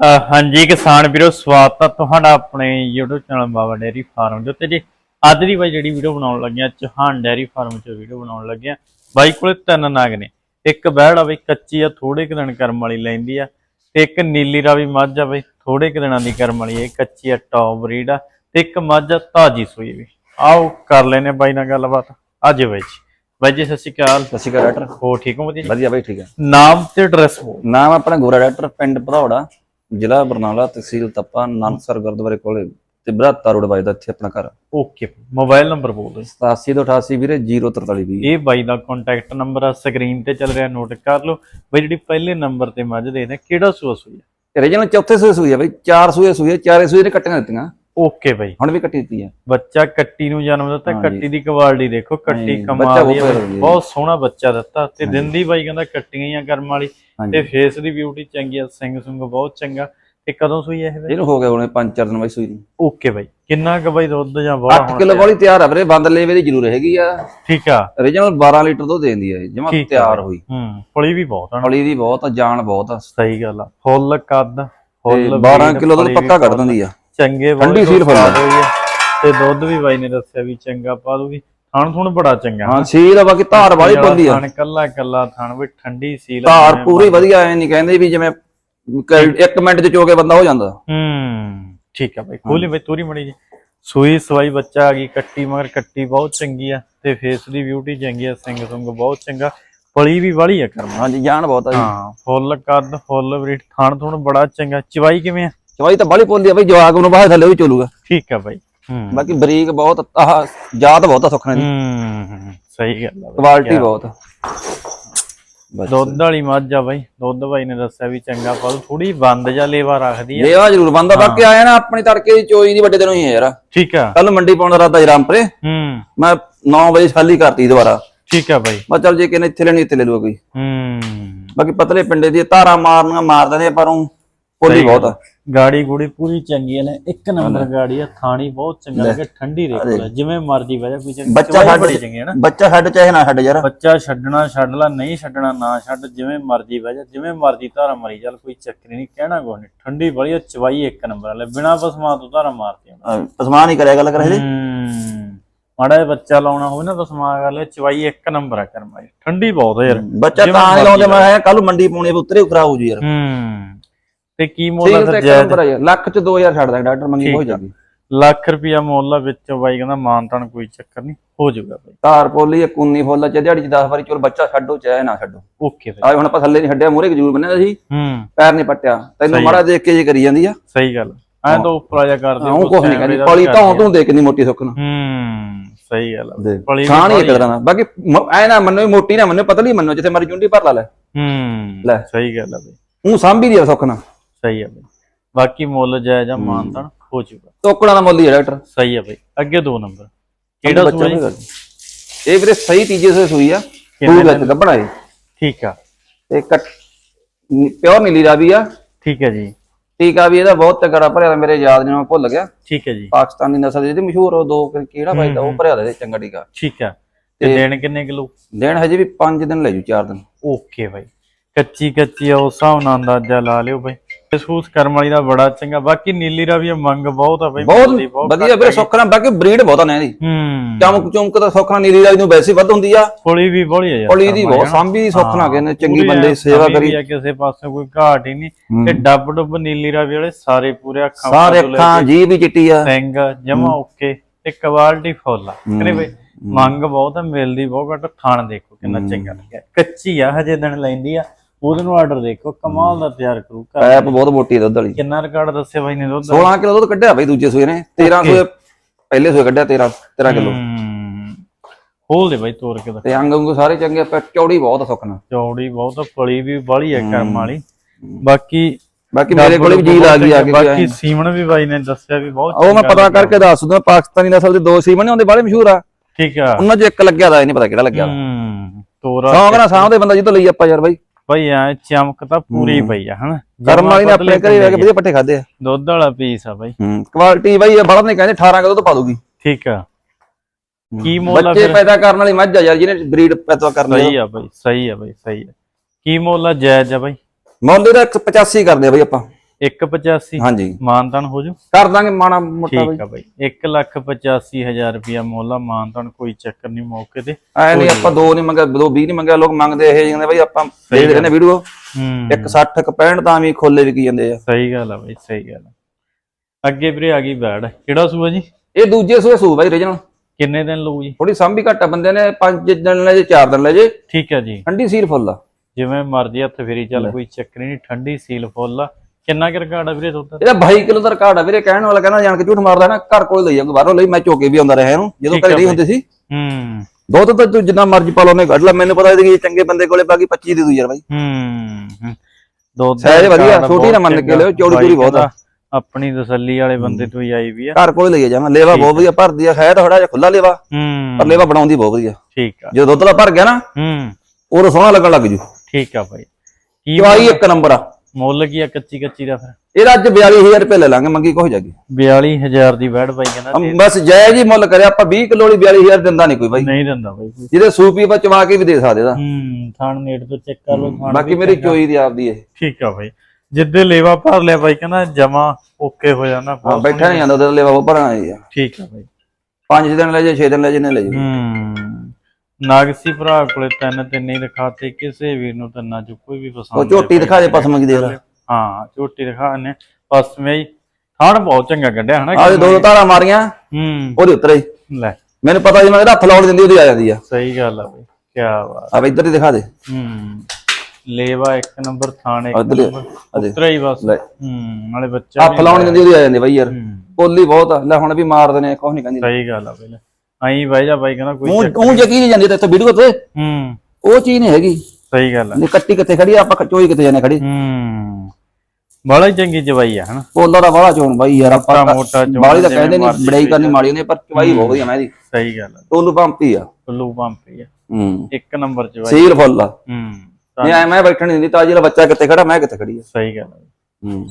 ਹਾਂਜੀ ਕਿਸਾਨ ਵੀਰੋ ਸਵਾਗਤ ਹੈ ਤੁਹਾਡਾ ਆਪਣੇ YouTube channel Baba dairy farm ਦੇ ਉੱਤੇ। ਜੀ ਅੱਜ ਦੀ ਬਾਈ ਜਿਹੜੀ ਵੀਡੀਓ ਬਣਾਉਣ ਲੱਗਿਆ ਚੌਹਾਨ ਡੇਅਰੀ ਫਾਰਮ 'ਚ ਵੀਡੀਓ ਬਣਾਉਣ ਲੱਗਿਆ ਬਾਈ ਕੋਲੇ ਤਿੰਨ ਨਾਗ ਨੇ। ਇੱਕ ਬਹਿੜ ਆ ਬਈ ਕੱਚੀ ਆ ਥੋੜੇ ਕੁ ਦਿਨ ਕਰਮ ਵਾਲੀ ਲੈਂਦੀ ਆ ਤੇ ਇੱਕ ਨੀਲੀ ਰਾਵੀ ਮੱਝ ਆ ਬਈ ਥੋੜੇ ਕੁ ਦਿਨਾਂ ਦੀ ਕਰਮ ਵਾਲੀ ਇਹ ਕੱਚੀ ਆ ਟੌਪ ਬਰੀਡ ਆ ਤੇ ਇੱਕ ਮੱਝ ਆ ਤਾਜੀ ਸੂਈ ਵੀ। ਆਓ ਕਰ ਲੈਨੇ ਬਾਈ ਨਾਲ ਗੱਲਬਾਤ ਅੱਜ ਬਾਈ ਜੀ। ਬਾਈ ਜੀ ਸਤਿ ਸ਼੍ਰੀ ਅਕਾਲ। ਸਤਿ ਸ਼੍ਰੀ ਅਕਾਲ ਡਾਕਟਰ। ਹੋ ਠੀਕ ਹੋ ਵਧੀਆ? ਵਧੀਆ ਬਾਈ ਠੀਕ ਹੈ ਨਾਮ ਤੇ ਐਡਰੈਸ ਬੋਲ। ਨਾਮ ਆਪਣਾ ਗੋਰਾ ਡਾਕਟਰ ਪਿੰਡ ਭਦੌੜਾ। ਜ਼ਿਲ੍ਹਾ ਬਰਨਾਲਾ ਤਹਿਸੀਲ ਤੱਪਾ ਨਾਨਕਸਰ ਗੁਰਦੁਆਰੇ ਕੋਲੇ ਤੇ ਬਰਾਤਾ ਰੋਡ ਵੱਜਦਾ ਇੱਥੇ ਆਪਣਾ ਘਰ। ਓਕੇ ਮੋਬਾਈਲ ਨੰਬਰ ਬੋਲ ਦਿਓ। 87 ਤੋਂ 88 ਵੀਰੇ 04320 ਇਹ ਬਾਈ ਦਾ ਕੰਟੈਕਟ ਨੰਬਰ ਆ ਸਕਰੀਨ ਤੇ ਚੱਲ ਰਿਹਾ ਨੋਟ ਕਰ ਲਓ। ਬਈ ਜਿਹੜੀ ਪਹਿਲੇ ਨੰਬਰ ਤੇ ਮੱਝ ਦੇ ਨੇ ਕਿਹੜਾ ਸੂਆ ਸੂਈ ਆ? ਰੀਜਨਲ ਚੌਥੇ ਸੂਏ ਸੂਈ ਆ ਬਾਈ ਚਾਰ ਸੂਏ ਸੂਈ ਆ ਚਾਰੇ ਸੂਏ ਨੇ ਕੱਟੀਆਂ ਦਿੱਤੀਆਂ। ਓਕੇ ਬਾਈ। ਹੁਣ ਵੀ ਕੱਟੀ ਦਿੱਤੀ ਆ। ਬੱਚਾ ਕੱਟੀ ਨੂੰ ਜਨਮ ਦਿੱਤਾ। ਕੱਟੀ ਦੀ ਕੁਆਲਿਟੀ ਦੇਖੋ ਕੱਟੀ ਕਮਾਲ ਦੀ ਬਹੁਤ ਸੋਹਣਾ ਬੱਚਾ ਦਿੱਤਾ ਤੇ ਦਿਨ ਦੀ ਬਾਈ ਕਹਿੰਦਾ ਕੱਟੀਆਂ ਹੀ ਆ ਕਰਮ ਵਾਲੀ। ਤੇ ਫੇਸ ਦੀ ਬਿਊਟੀ ਚੰਗੀ ਆ ਸਿੰਘ ਸੁੰਗ ਬਹੁਤ ਚੰਗਾ। ਤੇ ਕਦੋਂ ਸੂਈ ਇਹ ਬਾਈ? ਇਹਨੂੰ ਹੋ ਗਿਆ ਹੁਣੇ 5-4 ਦਿਨ ਬਾਈ ਸੂਈ ਨੂੰ ਓਕੇ ਬਾਈ। ਕਿੰਨਾ ਕੁ ਬਾਈ ਦੁੱਧ ਜਾਂ ਵਾਹ 8 ਕਿਲੋ ਵਾਲੀ ਤਿਆਰ ਆ ਵੀਰੇ ਬੰਦ ਲੇਵੇ ਦੀ ਜ਼ਰੂਰ ਹੈਗੀ ਆ। ਠੀਕ ਆ। ਰੀਜਨਲ 12 ਲੀਟਰ ਦੁੱਧ ਦੇਂਦੀ ਆ ਜਮਾ ਤਿਆਰ। ਹੋਈ। ਹੂੰ ਫਲੀ ਵੀ ਬਹੁਤ ਆ। ਫਲੀ ਦੀ ਬਹੁਤ ਆ ਜਾਨ ਬਹੁਤ ਆ। ਸਹੀ ਗੱਲ ਆ। ਫੁੱਲ ਕੱਦ ਫੁੱਲ 12 breed, ਕਿਲੋ ਦੁੱਧ ਵੀ ਪੱਕਾ ਕੱਢ। ਦਿੰਦੀ ਆ। ਚੰਗੇ ਠੰਡੀ ਬਹੁਤ ਸਵਾਦ ਫੁੱਲ। ਹੋਈ ਹੈ ਤੇ ਦੁੱਧ ਵੀ ਬਾਈ ਨੇ ਦੱਸਿਆ ਵੀ ਚੰਗਾ ਪਾ ਦੂਗੀ ਥਣ ਥੁਣ ਬੜਾ ਚੰਗਾ ਹਾਂ ਸੀਲ ਆ ਬਾਕੀ ਧਾਰ ਵਾਲੀ ਪਾਉਂਦੀ ਆ। ਥਣ ਕੱਲਾ ਕੱਲਾ ਥਣ ਵੀ ਠੰਡੀ ਸੀਲ ਆ ਧਾਰ ਪੂਰੀ ਵਧੀਆ ਐ ਨਹੀਂ ਕਹਿੰਦੇ ਵੀ ਜਿਵੇਂ ਕ- ਇੱਕ ਮਿੰਟ ਚ ਚੋ ਕੇ ਬੰਦਾ ਹੋ ਜਾਂਦਾ। ਹੂੰ ਠੀਕ ਆ ਬਾਈ ਖੋਲੀ ਬਾਈ ਤੂਰੀ ਮੜੀ ਜੀ। ਸੂਈ ਸਵਾਈ ਬੱਚਾ ਆ ਗਈ ਕੱਟੀ ਮਗਰ ਕੱਟੀ ਬਹੁਤ ਚੰਗੀ ਆ ਤੇ ਫੇਸ ਦੀ ਬਿਊਟੀ ਚੰਗੀ ਆ ਸਿੰਘ ਸੁੰਗ ਬਹੁਤ ਚੰਗਾ। ਪਲੀ ਵੀ ਵਾਲੀ ਆ ਕਰਮ। ਹਾਂਜੀ ਜਾਨ ਬਹੁਤ ਆ ਜੀ। ਹਾਂ ਫੁੱਲ ਕੱਦ ਫੁੱਲ ਬਰੀਡ ਥਣ ਥੁਣ ਬੜਾ ਚੰਗਾ। ਚਵਾਈ ਕਿਵੇਂ ਆ? ਚਵਾਈ ਤਾਂ ਬਾਲੀ ਪੋਲੀ ਆ ਬਈ ਜਵਾਕ ਨੂੰ ਬਾਹਰ ਥੱਲੇ ਵੀ ਚੋਲੂਗਾ। ਠੀਕ ਆ ਬਾਈ। ਹੂੰ। ਬਾਕੀ ਬਰੀਕ ਬਹੁਤ ਆਹ ਜਾਤ ਬਹੁਤ ਆ ਸੁਖਣੇ ਦੀ ਹੂੰ ਸਹੀ ਗੱਲ ਆ ਬਾਈ। ਕੁਆਲਿਟੀ ਬਹੁਤ ਆ। ਬਸ। ਦੁੱਧ ਵਾਲੀ ਮੱਝ ਆ ਬਾਈ। ਦੁੱਧ ਬਾਈ ਨੇ ਦੱਸਿਆ ਵੀ ਚੰਗਾ ਪਾਉ ਥੋੜੀ ਬੰਦ ਜਾਂ ਲੇਵਾ ਰੱਖਦੀ ਆ। ਲੇਵਾ ਜ਼ਰੂਰ ਬੰਦਾ ਬਾਕੀ ਆਇਆ ਨਾ ਆਪਣੀ ਤੜਕੇ ਦੀ ਚੋਈ ਦੀ ਵੱਡੇ ਦਿਨੋਂ ਹੀ ਹੈ ਯਾਰ। ਠੀਕ ਆ। ਕੱਲ ਮੰਡੀ ਪਾਉਣ ਦਾ ਰਾਤਾ ਜਰਾਮਪਰੇ। ਹੂੰ। ਮੈਂ 9 ਵਜੇ ਖਾਲੀ ਕਰਤੀ ਦੁਬਾਰਾ। ਠੀਕ ਆ ਬਾਈ। ਮੈਂ ਚੱਲ ਜੇ ਕਿਨੇ ਇੱਥੇ ਲੈਣੀ ਇੱਥੇ ਲੈ ਲੂਗਾ ਕੋਈ। ਹੂੰ। ਬਾਕੀ ਪਤਲੇ ਪਿੰਡੇ ਦੀ ਧਾਰਾਂ ਮਾਰਨੀਆਂ ਮਾਰ ਦਿੰਦੇ ਆ, ਪਰ ਉਹ ਪੋਲੀ ਬਹੁਤ ਆ। ਗਾੜੀ ਗੂੜੀ ਪੂਰੀ ਚੰਗੀ ਨੇ। ਇੱਕ ਨੰਬਰ ਗਾੜੀ ਆ ਥਾਣੀ ਬਹੁਤ ਚੰਗਾ ਲੱਗੇ ਠੰਡੀ ਦੇਖੋ ਜਿਵੇਂ ਮਰਜ਼ੀ ਵਜਾ ਕੋਈ ਚੰਗੀ ਬੱਚਾ ਛੱਡ ਚੰਗੀ ਹੈ ਨਾ। ਬੱਚਾ ਛੱਡ ਚਾਹੇ ਨਾ ਛੱਡ ਯਾਰ। ਬੱਚਾ ਛੱਡਣਾ ਛੱਡ ਲਾ ਨਹੀਂ ਛੱਡਣਾ ਨਾ ਛੱਡ ਜਿਵੇਂ ਮਰਜ਼ੀ ਵਜਾ ਜਿਵੇਂ ਮਰਜ਼ੀ ਧਾਰਾ ਮਰੀ ਚੱਲ ਕੋਈ ਚੱਕਰ ਨਹੀਂ ਕਹਿਣਾ ਕੋਈ ਨਹੀਂ। ਠੰਡੀ ਬੜੀ ਚਵਾਈ ਇੱਕ ਨੰਬਰ ਵਾਲੇ ਬਿਨਾ ਪਸਮਾ ਤੋਂ ਧਾਰਾ ਅਹ ਪਸਮਾਨ ਹੀ ਕਰਿਆ ਗੱਲ ਕਰੇ ਹੂੰ। ਮਾੜਾ ਜਿਹਾ ਬੱਚਾ ਲਾਉਣਾ ਹੋਵੇ ਨਾ ਪਸਮਾ ਕਰ ਲੈ ਚਵਾਈ ਇੱਕ ਨੰਬਰ ਆ ਕਰਮਾਈ ਠੰਡੀ ਬਹੁਤ ਯਾਰ। ਬੱਚਾ ਤਾਂ ਲਾਉਂਦੇ ਮੈਂ ਕੱਲ ਮੰਡੀ ਪਾਉਣੀ ਉਤਰੇ ਖਰਾਬ ਹੋ ਜੂ ਯਾਰ। ਹੂੰ। ਤੇ ਕੀ ਮੁੱਲ ਆ ਤੇ ਜਾਇਜ਼? ਆ ਲੱਖ ਚ 2000 ਛੱਡ ਦਾਂਗੇ ਡਾਕਟਰ ਮੰਗੀ ਹੋ ਜਾਗੀ ਲੱਖ ਰੁਪਿਆ ਮੁੱਲ ਆ ਵਿੱਚੋਂ ਬਾਈ ਕਹਿੰਦਾ ਮਾਨਤਾਨ ਕੋਈ ਚੱਕਰ ਨਹੀਂ ਹੋ ਜਾਊਗਾ ਬਾਈ। ਧਾਰ ਪੋਲੀ ਇੱਕ 19 ਫੁੱਲ ਚ ਦਿਹਾੜੀ ਚ 10 ਵਾਰੀ ਚੋਰ ਬੱਚਾ ਛੱਡੋ ਚਾਹੇ ਨਾ ਛੱਡੋ। ਓਕੇ ਬਾਈ। ਆ ਹੁਣ ਆਪਾਂ ਥੱਲੇ ਨਹੀਂ ਛੱਡਿਆ ਮੂਰੇ ਜਰੂਰ ਬੰਨਿਆ ਸੀ। ਹੂੰ। ਪੈਰ ਨਹੀਂ ਪੱਟਿਆ। ਤੈਨੂੰ ਮਾੜਾ ਦੇਖ ਕੇ ਜੇ ਕਰੀ ਜਾਂਦੀ ਆ। ਸਹੀ ਗੱਲ। ਐਂ ਤਾਂ ਉੱਪਰ ਜਾ ਕਰਦੇ ਉਹ ਕੁਛ ਨਹੀਂ ਕਹਿੰਦੀ ਪਲੀ ਧੌਂ ਧੂੰ ਦੇ ਕਿੰਨੀ ਮੋਟੀ ਸੁੱਕਣ। ਹੂੰ ਸਹੀ ਗੱਲ ਆ। ਪਲੀ ਖਾਣ ਹੀ ਇੱਕ ਤਰ੍ਹਾਂ ਦਾ ਬਾਕੀ ਐ ਨਾ ਮੰਨੋ ਮੋਟੀ ਨਾ ਮੰਨੋ ਪਤਲੀ ਮੰਨੋ ਜਿੱਥੇ ਮਰਜ਼ੀ ਚੁੰਡੀ ਭਰ ਲਾ ਲੈ। ਹੂੰ ਲੈ। ਸਹੀ ਗੱਲ ਆ ਬਾਈ। ਉਹ ਸਾਂਭੀ ਦੀ ਆ ਸੁੱਕਣਾ। ਸਹੀ ਆ ਬਾਈ। ਬਾਕੀ ਮੁੱਲ ਜਾਇਜ਼ ਆ ਮਾਨਤਾਨ ਹੋ ਜਾਊਗਾ ਟੋਕੜਾ ਦਾ ਮੁੱਲ ਹੀ ਆ ਡਾਕਟਰ। ਸਹੀ ਆ ਬਾਈ। ਅੱਗੇ ਦੋ ਨੰਬਰ। ਕਿਹੜਾ ਜੀ? ਗੱਲ। ਇਹ ਵੀਰੇ ਸਹੀ ਤੀਜੇ ਸੇ ਸੂਈ ਆ। ਤੂੰ ਵਿੱਚ ਗੱਬਣਾ ਏ ਠੀਕ ਆ। ਤੇ ਕੱਟ ਪਿਓਰ ਨੀਲੀ ਰਾਵੀ ਆ। ਠੀਕ ਹੈ ਜੀ। ਟੀਕਾ ਵੀ ਇਹਦਾ ਬਹੁਤ ਤਗੜਾ ਭਰਿਆ ਮੇਰੇ ਯਾਦ ਨਹੀਂ ਮੈਂ ਭੁੱਲ ਗਿਆ। ਠੀਕ ਹੈ ਜੀ। ਪਾਕਿਸਤਾਨੀ ਨਸਲ ਦੀ ਜਿਹੜੀ ਮਸ਼ਹੂਰ ਉਹ ਦੋ ਕਿਹੜਾ ਭਾਈ ਦਾ ਉਹ ਭਰਿਆ ਦੇ ਚੰਗਾ ਟੀਕਾ। ਠੀਕ ਆ। ਤੇ ਦੇਣ ਕਿੰਨੇ ਕਿਲੋ? ਦੇਣ ਹਜੇ ਵੀ 5 ਦਿਨ ਲੈ ਜੂ 4 ਦਿਨ। ਓਕੇ ਬਾਈ। ਕੱਚੀ ਕੱਚੀ ਆ ਉਸ ਹਿਸਾਬ ਨਾਲ ਅੰਦਾਜ਼ਾ ਲਾ ਲਿਓ ਬਾਈ। ਮਹਿਸੂਸ ਕਰਮ ਵਾਲੀ ਦਾ ਬੜਾ ਚੰਗਾ ਬਾਕੀ ਨੀਲੀ ਰਾਵੀ ਮੰਗ ਬਹੁਤ ਆ ਬਾਈ ਬਹੁਤ ਵਧੀਆ ਵੀਰੇ ਸੁੱਖਣਾ ਬਾਕੀ ਬਰੀਡ ਬਹੁਤ ਆ ਨੇ ਇਹਦੀ ਹੂੰ। ਚਮਕ ਚਮਕ ਤਾਂ ਸੁੱਖਣਾ ਨੀਲੀ ਰਾਵੀ ਨੂੰ ਵੈਸੇ ਵੱਧ ਹੁੰਦੀ ਆ। ਪੁਲੀ ਵੀ ਬੜੀ ਆ ਯਾਰ ਪਲੀ ਦੀ ਬਹੁਤ ਸਾਂਭੀ ਦੀ ਸੁੱਖਣਾ ਕਹਿੰਦੇ ਚੰਗੀ ਬੰਦੇ ਸੇਵਾ ਕਰੀ। ਕਿਸੇ ਪਾਸੇ ਕੋਈ ਘਾਟ ਹੀ ਨਹੀਂ। ਤੇ ਡੱਬ ਡੁੱਬ ਨੀਲੀ ਰਾਵੀ ਵਾਲੇ ਸਾਰੇ ਪੂਰੇ ਅੱਖਾਂ ਸਾਰੇ ਅੱਖਾਂ ਜੀ ਵੀ ਚਿੱਟੀ ਆ। ਸਿੰਘ ਜਮਾ ਓਕੇ ਤੇ ਕੁਆਲਿਟੀ ਫੁੱਲ ਆ। ਕਰੇ ਬਈ ਮੰਗ ਬਹੁਤ ਆ ਮਿਲਦੀ ਬਹੁਤ ਘੱਟ ਥਣ ਦੇਖੋ ਕਿੰਨਾ ਚੰਗਾ ਲੱਗਿਆ। ਕੱਚੀ ਆ ਹਜੇ ਦਿਨ ਲੈਂਦੀ ਆ। ਉਹਦੇ ਨੂੰ ਆਰਡਰ ਦੇਖੋ ਕਮਾਲ ਦਾ ਤਿਆਰ ਕਰੂ ਘਰ ਪੈਪ ਬਹੁਤ ਮੋਟੀ ਆ ਦੁੱਧ ਵਾਲੀ। ਕਿੰਨਾ ਰਿਕਾਰਡ ਦੱਸਿਆ ਬਾਈ ਨੇ ਦੁੱਧ? 16 ਕਿਲੋ ਦੁੱਧ ਕੱਢਿਆ ਬਈ ਦੂਜੇ ਸੂਏ ਨੇ 13 ਸੂਏ ਪਹਿਲੇ ਸੂਏ ਕੱਢਿਆ 13 13 ਕਿਲੋ। ਹੂੰ। ਖੋਲ ਦੇ ਬਾਈ ਤੋੜ ਕੇ। ਤੇ ਅੰਗ ਅੰਗ ਸਾਰੇ ਚੰਗੇ ਆ, ਪਰ ਚੌੜੀ ਬਹੁਤ ਆ ਸੁੱਖਣਾ ਚੌੜੀ ਬਹੁਤ ਆ, ਫਲੀ ਵੀ ਬਾਲੀ ਆ ਕਰਮ ਵਾਲੀ। ਬਾਕੀ ਬਾਕੀ ਮੇਰੇ ਕੋਲੇ ਵੀ ਜੀ ਲਾ ਗਈ ਆ ਕੇ ਬਾਕੀ ਸੀਮਨ ਵੀ ਬਾਈ ਨੇ ਦੱਸਿਆ ਵੀ ਬਹੁਤ ਉਹ ਮੈਂ ਪਤਾ ਕਰਕੇ ਦੱਸ ਦੂੰ ਪਾਕਿਸਤਾਨੀ ਨਸਲ ਦੇ ਦੋ ਸੀਮਨ ਨੇ ਹੁੰਦੇ ਬਾਲੇ ਮਸ਼ਹੂਰ ਆ। ਠੀਕ ਆ। ਉਹਨਾਂ 'ਚ ਇੱਕ ਲੱਗਿਆ ਦਾ ਇਹ ਨਹੀਂ ਪਤਾ ਕਿਹੜਾ ਲੱਗਿਆ। ਹੂੰ ਤੋਰਾ ਸੌਂਗ ਨਾਲ ਸਾਹਮਣੇ ਬੰਦਾ ਜਿੱਦੋਂ ਲਈ ਆਪਾਂ ਯਾਰ ਬਾਈ। ਬਾਈ ਐ ਚਮਕ ਤਾਂ ਪੂਰੀ ਪਈ ਆ ਹਨਾ? ਕਰਮ ਵਾਲੀ ਨੇ ਆਪਣੇ ਘਰੇ ਰਹਿ ਕੇ ਵਧੀਆ ਪੱਠੇ ਖਾਦੇ ਆ। ਦੁੱਧ ਵਾਲਾ ਪੀਸ ਆ ਬਾਈ। ਹੂੰ ਕੁਆਲਿਟੀ ਇਹ ਬੜਾ ਨੇ ਕਹਿੰਦੇ 18 ਕਿਲੋ ਤੋਂ ਪਾ ਦੂਗੀ ਠੀਕ ਆ। ਕੀ ਮੁੱਲ ਆ ਬੱਚੇ ਪੈਦਾ ਕਰਨ ਵਾਲੀ ਮੱਝ ਆ ਯਾਰ ਜਿਹਨੇ ਬਰੀਡ ਪੈਦਾ ਕਰਨੀ ਸਹੀ ਆ ਬਾਈ ਸਹੀ ਆ ਬਾਈ ਸਹੀ ਆ। ਕੀ ਮੁੱਲ ਆ ਜਾਇਜ਼ ਆ ਬਾਈ? ਮੁੱਲ ਇਹਦਾ 185 ਕਰਦੇ ਆ ਬਾਈ ਆਪਾਂ। 185 ਹਾਂਜੀ। ਮਾਨਤਨ ਹੋ ਜੂ। ਕਰ ਦਾਂਗੇ ਮਾਣਾ ਮੋਟਾ ਠੀਕ ਬਾਈ। ਆ ਬਾਈ। 185000 ਰੁਪਿਆ ਮੁੱਲ ਮਾਨਤਨ ਕੋਈ ਚੱਕਰ ਨਹੀਂ ਮੌਕੇ ਤੇ। ਐ ਨਹੀਂ ਆਪਾਂ ਦੋ ਨਹੀਂ ਮੰਗਿਆ ਦੋ 20 ਨਹੀਂ ਮੰਗਿਆ ਲੋਕ ਮੰਗਦੇ ਇਹ ਜਾਂਦੇ ਬਾਈ ਆਪਾਂ ਦੇਖ ਰਹੇ ਨੇ ਵੀਡੀਓ। ਹੂੰ। ਇੱਕ 60 ਇੱਕ 65 ਤਾਂ ਵੀ ਖੋਲੇ ਵਿਕੀ ਜਾਂਦੇ ਆ। ਸਹੀ ਗੱਲ ਆ ਬਾਈ ਸਹੀ ਗੱਲ। ਅੱਗੇ ਵੀਰੇ ਆ ਗਈ ਬੈੜ ਕਿਹੜਾ ਸੂਆ ਜੀ? ਇਹ ਦੂਜੇ ਸੂਏ ਸੂ ਬਾਈ ਰੀਜਨਲ ਕਿੰਨੇ ਦਿਨ ਲਊ ਜੀ ਥੋੜੀ ਸਾਂਭੀ ਘੱਟ ਬੰਦੇ ਨੇ 5 ਦਿਨ ਲੈ ਜੇ 4 ਦਿਨ ਲੈ ਜੇ। ਠੀਕ ਆ ਜੀ। ਠੰਡੀ ਸੀਲ ਫੁੱਲ ਆ। ਜਿਵੇਂ ਮਰਜ਼ੀ ਹੱਥ ਫੇਰੀ ਚੱਲ ਕੋਈ ਚੱਕਰ ਨਹੀਂ ਠੰਡੀ ਸੀਲ ਫੁੱਲ ਆ। ਕਿੰਨਾ ਕੁ ਰਿਕਾਰਡ ਆ ਵੀਰੇ ਦੁੱਧ? ਇਹਦਾ 22 ਕਿਲੋ ਦਾ ਰਿਕਾਰਡ ਆ ਵੀਰੇ ਕਹਿਣ ਵਾਲਾ ਕਹਿੰਦਾ ਜਾਣ ਕੇ ਝੂਠ ਮਾਰਦਾ ਨਾ ਘਰ ਕੋਲ ਲਈ ਜਾਂਦੇ ਬਾਹਰੋਂ ਲਈ ਮੈਂ ਝੋਕੇ ਵੀ ਆਉਂਦਾ ਰਿਹਾ ਇਹਨੂੰ ਜਦੋਂ ਘਰੇ ਨਹੀਂ। ਹੁੰਦੇ ਸੀ। ਹੂੰ। ਦੁੱਧ ਤਾਂ ਤੂੰ ਜਿੰਨਾ ਮਰਜ਼ੀ ਪਾ ਲਓ ਉਹਨੇ ਕੱਢ ਲਾ ਮੈਨੂੰ ਪਤਾ ਇਹਦੀ ਚੰਗੇ ਬੰਦੇ ਕੋਲੇ ਬਾਕੀ 25 ਦੇ ਦੂ ਯਾਰ ਬਾਈ। ਹੂੰ। ਦੁੱਧ ਦਾ ਸਾਈਜ਼ ਵਧੀਆ, ਛੋਟੀ ਨਾ ਮੰਨ ਕੇ ਲਿਓ, ਚੌੜੀ ਚੂੜੀ ਬਹੁਤ ਆ। ਆਪਣੀ ਤਸੱਲੀ ਵਾਲੇ ਬੰਦੇ ਤੋਂ ਹੀ ਆਈ ਵੀ ਆ। ਘਰ ਕੋਲ ਲਈ ਜਾਵਾਂ ਲੇਵਾ ਬਹੁਤ ਵਧੀਆ ਭਰਦੀ ਆ ਤਾਂ ਥੋੜਾ ਜਿਹਾ ਖੁੱਲਾ ਲੇਵਾ ਹੂੰ। ਪਰ ਲੇਵਾ ਬਣਾਉਂਦੀ ਬਹੁਤ ਵਧੀਆ। ਠੀਕ ਆ। ਜਦੋਂ ਦੁੱਧ ਦਾ ਭਰ ਗਿਆ ਨਾ ਹੂੰ। ਉਦੋਂ ਸੋਹਣਾ ਲੱਗਣ ਲੱਗ ਜੂ। ਠੀਕ ਆ ਬਾਈ। ਕੀ ਚਵਾਈ ਇੱਕ ਨੰਬਰ ਆ। ਮੁੱਲ ਕੀ ਆ ਕੱਚੀ ਕੱਚੀ ਦਾ ਫਿਰ? ਇਹਦਾ ਅੱਜ 42000 ਰੁਪਏ ਲੈ ਲਾਂਗੇ ਮੰਗੀ ਕੋਹ ਜਾਗੀ 42000 ਦੀ ਬੈੜ ਬਾਈ ਕਹਿੰਦਾ ਬਸ ਜਾਇਜ਼ ਹੀ ਮੁੱਲ ਕਰਿਆ ਆਪਾਂ 20 ਕਿਲੋ ਵਾਲੀ 42000 ਦਿੰਦਾ ਨਹੀਂ ਕੋਈ ਬਾਈ। ਨਹੀਂ ਦਿੰਦਾ ਬਾਈ ਕੋਈ। ਜਿਹਦੇ ਸੂਪੀ ਆਪਾਂ ਚਵਾ ਕੇ ਵੀ ਦੇ ਸਕਦੇ ਦਾ ਹੂੰ ਥਾਣ ਨੇੜ ਤੋਂ ਚੈੱਕ ਕਰ ਲਓ ਥਾਣ ਬਾਕੀ ਵੀ ਮੇਰੀ ਚੰਗਾ। ਚੋਈ ਦੀ ਆਪਦੀ ਇਹ ਠੀਕ ਆ ਬਾਈ। ਜਿੱਦੇ ਲੇਵਾ ਭਰ ਲਿਆ ਬਾਈ ਕਹਿੰਦਾ ਜਮਾ ਓਕੇ ਹੋ ਜਾਂਦਾ ਹਾਂ ਬਹੁਤ ਬੈਠਾ ਨਹੀਂ ਜਾਂਦਾ ਉਹਦੇ ਲੇਵਾ ਉਹ ਭਰਨਾ ਹੈ ਠੀਕ ਆ ਬਾਈ। 5 ਦਿਨ ਲੈ ਜੇ 6 ਦਿਨ ਲੈ ਜੇ ਨੇ ਲੈ ਜੇ। ਹੂੰ। ਨਾਗਸੀ ਭਰਾ ਕੋਲੇ ਤਿੰਨ ਤਿੰਨ ਹੀ ਦਿਖਾਤੇ ਕਿਸੇ ਵੀਰ ਨੂੰ ਤਿੰਨਾਂ ਚ ਕੋਈ ਵੀ ਪਸੰਦ ਉਹ ਝੋਟੀ ਦਿਖਾ ਦੇ ਪਸਮ ਕੀ ਦੇਖ ਲੈ। ਹਾਂ ਝੋਟੀ ਦਿਖਾਣੇ ਪਸਮੇ ਹੀ ਥਾਣ ਬਹੁਤ ਚੰਗਾ ਕੱਢਿਆ ਹਨਾ ਆਹ ਦੋ ਦੋ ਧਾਰਾਂ ਮਾਰੀਆਂ ਹੂੰ। ਉਹਦੇ ਉੱਤਰ ਲੈ। ਮੈਨੂੰ ਪਤਾ ਸੀ ਮੈਂ ਹੱਥ ਲਾਉਣ ਦਿੰਦੀ ਉਹਦੀ ਆ ਜਾਂਦੀ ਆ। ਸਹੀ ਗੱਲ ਆ ਬਾਈ ਕੀ ਬਾਤ। ਆ ਬਈ ਇੱਧਰ ਹੀ ਦਿਖਾ ਦੇ। ਹੂੰ। ਲੇਵਾ ਇੱਕ ਨੰਬਰ ਥਾਣ ਇੱਕ ਨੰਬਰ। ਆ ਉਤਰਾ ਹੀ ਬਸ। ਲੈ। ਹੂੰ ਨਾਲੇ ਬੱਚਾ ਹੱਥ ਲਾਉਣ ਦਿੰਦੀ ਉਹਦੀ ਆ ਜਾਂਦੀ ਬਾਈ ਯਾਰ। ਬੋਲੀ ਬਹੁਤ ਆ। ਲੈ ਹੁਣ ਵੀ ਮਾਰਦੇ ਨੇ ਕੁਝ ਨਹੀਂ ਕਹਿੰਦੀ। ਸਹੀ ਗੱਲ ਆ ਬਈ ਆਈ ਬਾਈ ਜਾ ਬਾਈ ਕਹਿੰਦਾ ਕੋਈ ਉਹ ਉਹ ਯਕੀਨ ਨਹੀਂ ਜਾਂਦੀ ਤੇ ਇੱਥੇ ਵੀਡੀਓ ਤੇ। ਹੂੰ। ਉਹ ਚੀਜ਼ ਨਹੀਂ ਹੈਗੀ। ਸਹੀ ਗੱਲ ਆ। ਨਹੀਂ ਕੱਟੀ ਕਿੱਥੇ ਖੜੀ ਆ, ਆਪਾਂ ਚੋਈ ਕਿੱਥੇ ਜਾਣੇ ਖੜੀ? ਹੂੰ। ਬੜਾ ਹੀ ਚੰਗੀ ਜਵਾਈ ਆ ਹਨਾ? ਪੋਲਾ ਦਾ ਵਾਲਾ ਚੋਣ ਬਾਈ ਯਾਰ ਆਪਾਂ ਮੋਟਾ ਮੋਟਾ ਚੋਣ ਬਾਲੀ ਤਾਂ ਜਿਵੇਂ ਕਹਿੰਦੇ ਮਰਜ਼ੀ ਨਹੀਂ ਬੜਾਈ ਕਰਨੀ ਮਾੜੀ ਉਹਨੇ ਪਰ ਚਵਾਈ ਬਹੁਤ ਵਧੀਆ ਮੈਂ ਇਹਦੀ ਸਹੀ ਗੱਲ ਆ। ਟੋਲੂ ਪੰਪੀ ਆ। ਕੁੱਲੂ ਪੰਪੀ ਆ। ਹੂੰ। ਇੱਕ ਨੰਬਰ ਜਵਾਈ ਸੀਲ ਫੁੱਲ ਆ। ਹੂੰ। ਤਾਂ ਨਹੀਂ ਐ ਮੈਂ ਬੈਠਣ ਨਹੀਂ ਦਿੰਦੀ ਤਾਜੀ ਦਾ ਬੱਚਾ ਕਿੱਥੇ ਖੜਾ ਮੈਂ ਕਿੱਥੇ ਖੜੀ ਆ। ਸਹੀ ਗੱਲ ਆ। ਹੂੰ।